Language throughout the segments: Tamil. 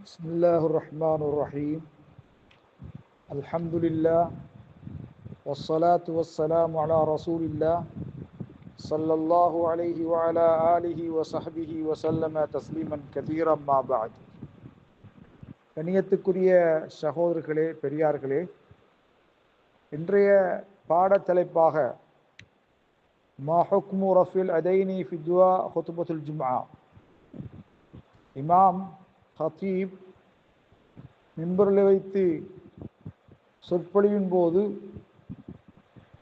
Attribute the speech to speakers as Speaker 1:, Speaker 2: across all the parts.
Speaker 1: بسم الله الرحمن الرحيم الحمد لله والصلاة والسلام على رسول الله صلى الله عليه وعلى آله وصحبه وسلم تسليما كثيرا ما بعد கணியத்துக்குரிய சகோதரர்களே பெரியார்களே இன்றைய பாடத்தலைப்பாக மா ஹுக்மு ரஃபில் அதைனி ஃபித்வா ஹுத்துபத்துல் ஜும்ஆ இமாம் ஹத்தீப் மின்பொருளை வைத்து சொற்பொழிவின் போது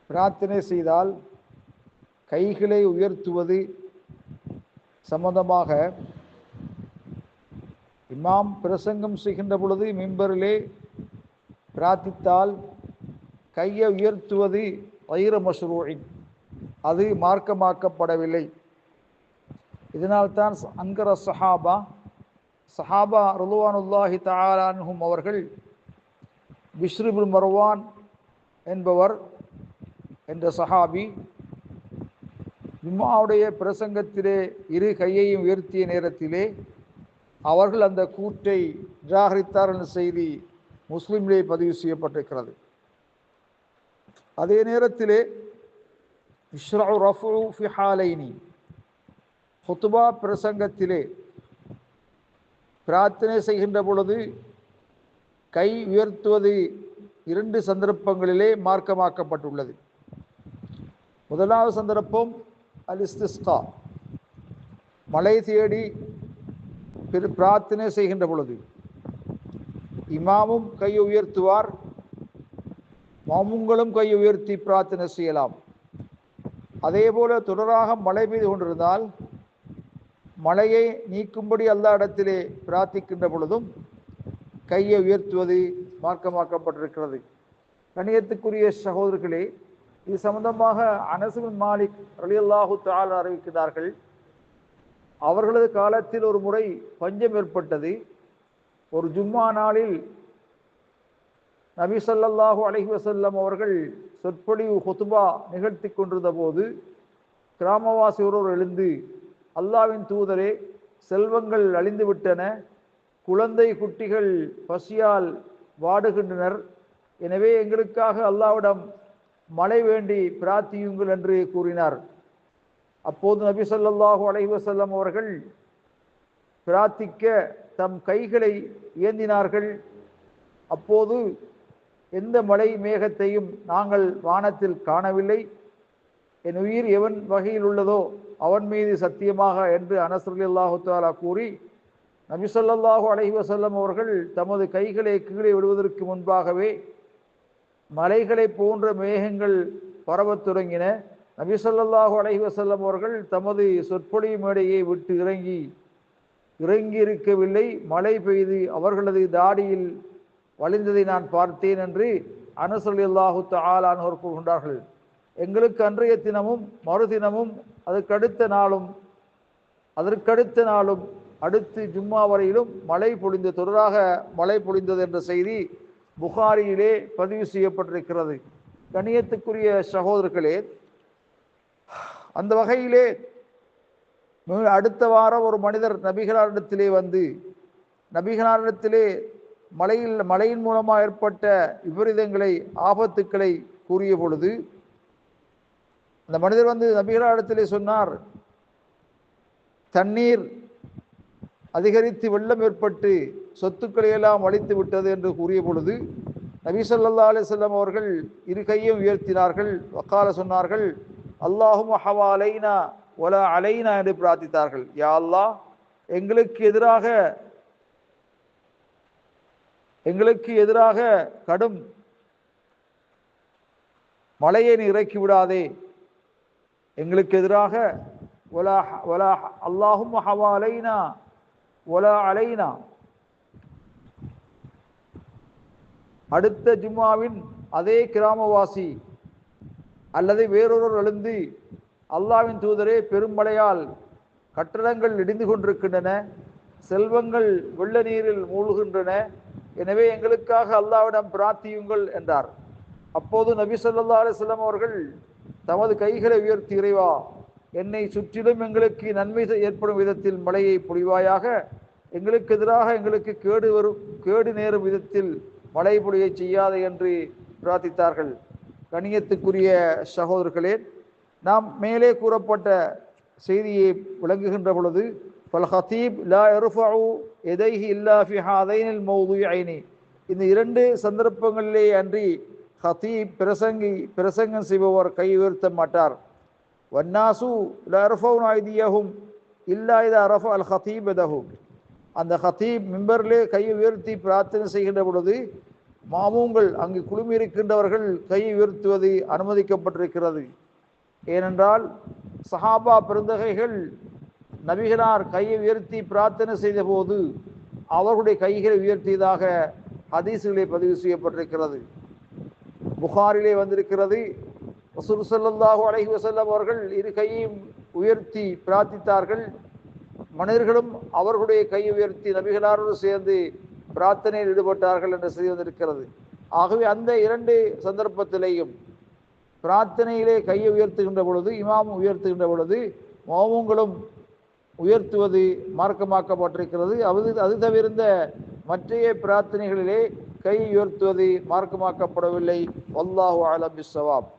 Speaker 1: பிரார்த்தனை செய்தால் கைகளை உயர்த்துவது சம்பந்தமாக இமாம் பிரசங்கம் செய்கின்ற பொழுது மிம்பரிலே பிரார்த்தித்தால் கையை உயர்த்துவது வைர மஷ்ரூயின் அது மார்க்கமாக்கப்படவில்லை. இதனால்தான் அங்கர சஹாபா சஹாபா ருலுவானுல்லாஹி தாலான்ஹும் அவர்கள் பிஷ்ருபுல் மர்வான் என்பவர் என்ற சஹாபி ஜும்மாவுடைய பிரசங்கத்திலே இரு கையையும் உயர்த்திய நேரத்திலே அவர்கள் அந்த கூற்றை நிராகரித்தார் என்ற செய்தி முஸ்லீம்களே பதிவு செய்யப்பட்டிருக்கிறது. அதே நேரத்திலே இஷ்ரா ரஃபு ஃபிஹாலைனி ஹுத்துபா பிரசங்கத்திலே பிரார்த்தனை செய்கின்ற பொழுது கை உயர்த்துவது இரண்டு சந்தர்ப்பங்களிலே மார்க்கமாக்கப்பட்டுள்ளது. முதலாவது சந்தர்ப்பம் அல் இஸ்திஸ்கா மழை தேடி பிரார்த்தனை செய்கின்ற பொழுது இமாமும் கையை உயர்த்துவார் மாமுங்களும் கையை உயர்த்தி பிரார்த்தனை செய்யலாம். அதே போல தொடராக மழை பெய்து கொண்டிருந்தால் மழையை நீக்கும்படி அல்லா இடத்திலே பிரார்த்திக்கின்ற பொழுதும் கையை உயர்த்துவது மார்க்கமாக்கப்பட்டிருக்கிறது. கணியத்துக்குரிய சகோதரர்களே இது சம்பந்தமாக அனசுபின் மாலிக் அலியல்லாஹு தால் அறிவிக்கிறார்கள் அவர்களது காலத்தில் ஒரு முறை பஞ்சம் ஏற்பட்டது. ஒரு ஜும்மா நாளில் நபி சொல்லாஹு அலஹி வசல்லம் அவர்கள் சொற்பொழிவு ஹொத்துபா நிகழ்த்தி கொண்டிருந்த போது கிராமவாசி ஒருவர் எழுந்து அல்லாவின் தூதரே செல்வங்கள் அழிந்துவிட்டன. குழந்தை குட்டிகள் பசியால் வாடுகின்றனர். எனவே எங்களுக்காக அல்லாவிடம் மழை வேண்டி பிரார்த்தியுங்கள் என்று கூறினார். அப்போது நபி சொல்லாஹு அலைவசல்லம் அவர்கள் பிரார்த்திக்க தம் கைகளை ஏந்தினார்கள். அப்போது எந்த மலை மேகத்தையும் நாங்கள் வானத்தில் காணவில்லை. என் உயிர் எவன் வகையில் உள்ளதோ அவன் மீது சத்தியமாக என்று அனசர் அல்லாஹு தாலா கூறி நபிசல்லாஹு அலஹி வசல்லம் அவர்கள் தமது கைகளை கீழே விடுவதற்கு முன்பாகவே மலைகளை போன்ற மேகங்கள் பரவத் தொடங்கின. நபிசல்லாஹு அலஹி வசல்லம் அவர்கள் தமது சொற்பொழி மேடையை விட்டு இறங்கி இறங்கி இருக்கவில்லை மழை பெய்து அவர்களது தாடியில் வழிந்ததை நான் பார்த்தேன் என்று அனசல் அல்லாஹு தாலானோர் கூறுகின்றார்கள். எங்களுக்கு அன்றைய தினமும் மறுதினமும் அதற்கடுத்த நாளும் அதற்கடுத்த நாளும் அடுத்து ஜும்மா வரையிலும் மழை பொழிந்த தொடராக மழை பொழிந்தது என்ற செய்தி புகாரியிலே பதிவு செய்யப்பட்டிருக்கிறது. கணியத்துக்குரிய சகோதரர்களே அந்த வகையிலே அடுத்த வாரம் ஒரு மனிதர் நபிகளாரிடத்திலே வந்து நபிகளாரிடத்திலே மலையில் மழையின் மூலமாக ஏற்பட்ட விபரீதங்களை ஆபத்துக்களை கூறிய பொழுது அந்த மனிதர் வந்து நபிகளாரிடத்திலே சொன்னார் தண்ணீர் அதிகரித்து வெள்ளம் ஏற்பட்டு சொத்துக்களை எல்லாம் அழித்து விட்டது என்று கூறிய பொழுது நபி சொல்லா அலிசல்லம் அவர்கள் இரு கையும் உயர்த்தினார்கள். வக்கால சொன்னார்கள் அல்லாஹும் ஹவா அலைனா ஒல அலைனா என்று பிரார்த்தித்தார்கள். யா அல்லா எங்களுக்கு எதிராக எங்களுக்கு எதிராக கடும் மழையை நீ இறக்கி விடாதே எங்களுக்கு எதிராக ஒலா ஒலா அல்லாஹும் ஹவா அலைனா ஒலா அலைனா. அடுத்த ஜும்மாவின் அதே கிராமவாசி அல்லது வேறொருவர் எழுந்து அல்லாவின் தூதரே பெரும்படையால் கட்டடங்கள் இடிந்து கொண்டிருக்கின்றன செல்வங்கள் வெள்ள நீரில் மூழ்கின்றன எனவே எங்களுக்காக அல்லாவிடம் பிரார்த்தியுங்கள் என்றார். அப்போது நபி சொல்லா அலிஸ்லாம் அவர்கள் தமது கைகளை உயர்த்தி இறைவா என்னை சுற்றிலும் எங்களுக்கு நன்மை ஏற்படும் விதத்தில் மழையை பொழிவாயாக எங்களுக்கு எதிராக எங்களுக்கு கேடு வரும் கேடு நேரும் விதத்தில் மழை பொழிய செய்யாது என்று பிரார்த்தித்தார்கள். கணியத்துக்குரிய சகோதரர்களே நாம் மேலே கூறப்பட்ட செய்தியை விளங்குகின்ற பொழுது பல் ஹத்தீப் லா எருஃபு எதைஹி இல்லா ஃபி ஹாதைனில் மௌது ஐனி இந்த இரண்டு சந்தர்ப்பங்களிலே அன்றி ஹத்தீப் பிரசங்கி பிரசங்கம் செய்பவர் கை உயர்த்த மாட்டார். வன்னாசு லர்ஃபவுன் ஐதியஹும் இல்லா இது அரஃப அல் ஹத்தீப் எதஹும் அந்த ஹத்தீப் மிம்பரிலே கையை உயர்த்தி பிரார்த்தனை செய்கின்ற பொழுது மாமூங்கள் அங்கு குழுமி இருக்கின்றவர்கள் கையை உயர்த்துவது அனுமதிக்கப்பட்டிருக்கிறது. ஏனென்றால் சஹாபா பெருந்தகைகள் நபிகளார் கையை உயர்த்தி பிரார்த்தனை செய்த போது அவர்களுடைய கைகளை உயர்த்தியதாக ஹதீசுகளை பதிவு செய்யப்பட்டிருக்கிறது. புகாரிலே வந்திருக்கிறது. ரசூல் ஸல்லல்லாஹு அலைஹி வசல்லம் அவர்கள் இரு கையையும் உயர்த்தி பிரார்த்தித்தார்கள். மனிதர்களும் அவர்களுடைய கையை உயர்த்தி நபிகளாரோடு சேர்ந்து பிரார்த்தனையில் ஈடுபட்டார்கள் என்று செய்தி வந்திருக்கிறது. ஆகவே அந்த இரண்டு சந்தர்ப்பத்திலேயும் பிரார்த்தனையிலே கையை உயர்த்துகின்ற பொழுது இமாமும் உயர்த்துகின்ற பொழுது மோமங்களும் உயர்த்துவது மார்க்கமாக்கப்பட்டிருக்கிறது. அது அது தவிர்ந்த மற்றைய பிரார்த்தனைகளிலே கை உயர்த்துவது மார்க்கமாக்கப்படவில்லை. வல்லாஹு அலம் சவாப்